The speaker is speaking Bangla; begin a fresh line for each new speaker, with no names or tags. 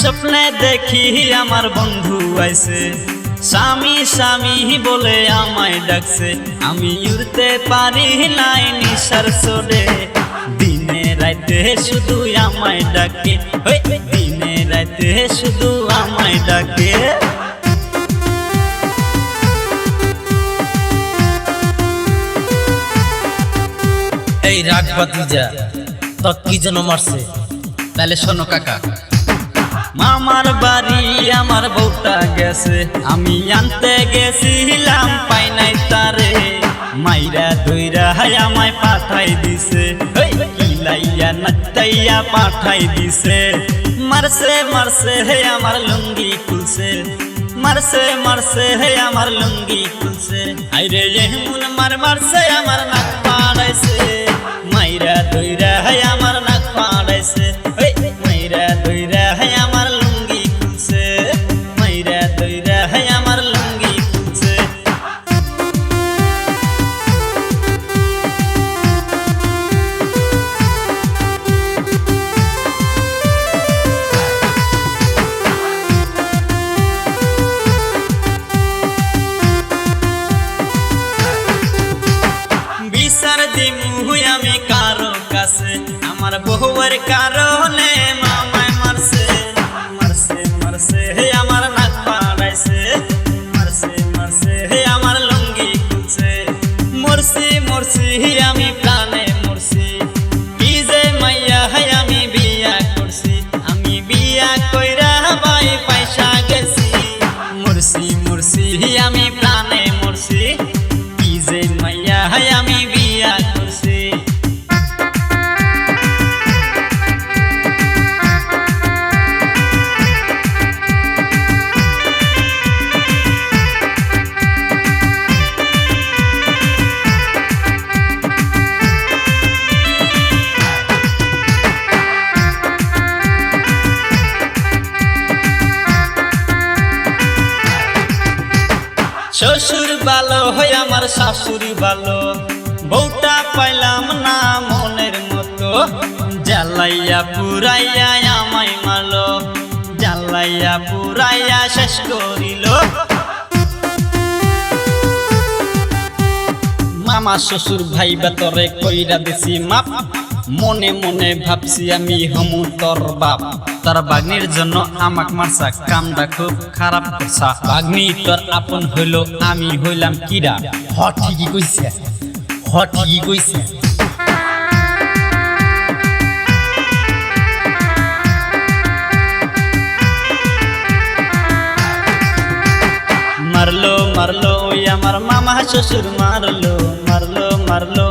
স্বপ্নে দেখি আমার বন্ধু আইছে। স্বামী স্বামী বলে আমায় ডাকছে। আমি উড়তে পারি নাই নিশার সোরে দিনে রাতে শুধু আমায় ডাকে। দিনে রাতে শুধু আমায় ডাকে।
এই রাগ বাতিজা তো কি যেন মারছে? তাহলে শোনো কাকা।
মামার বাড়ি আমার বউটা গেছে। আমি আনতে গেছিলাম, পাই নাই তারে। মাইরা দইরা আমায় পাঠাই দিছে। কিলাইয়া নাচাইয়া পাঠাই দিছে। মারছে মারছে, হে আমার লুঙ্গি খুলছে। মারছে মারছে, হে আমার লুঙ্গি খুলছে। আইরে এমন মার মারছে, আমার নাক পাড়াইছে। মাইরা দইরা বিচার দিমু আমি কারও কাছে। আমার বহুয়ের কারণে শ্বশুর ভালো হয় আমার শাশুড়ি ভালো বউটা পাইলাম না মনের মতো। জ্বালাইয়া পুরাইয়া আমায় মালো। জ্বালাইয়া পুরাইয়া শেষ করিল। মামা শ্বশুর ভাই বেতরে কইরা দিছি, মাপ। মনে মনে ভাবছি আমি হমু তোর বাপ। তার বাগ্নির জন্য আমাক মারসা, কামটা খুব খারাপ করছা বাগ্নি, তোর আপন হইল, আমি হইলাম কিরা?
হ কইছে। হ কইছে।
মারলো মারলো, ওই আমার মামা শ্বশুর মারলো মারলো মারলো।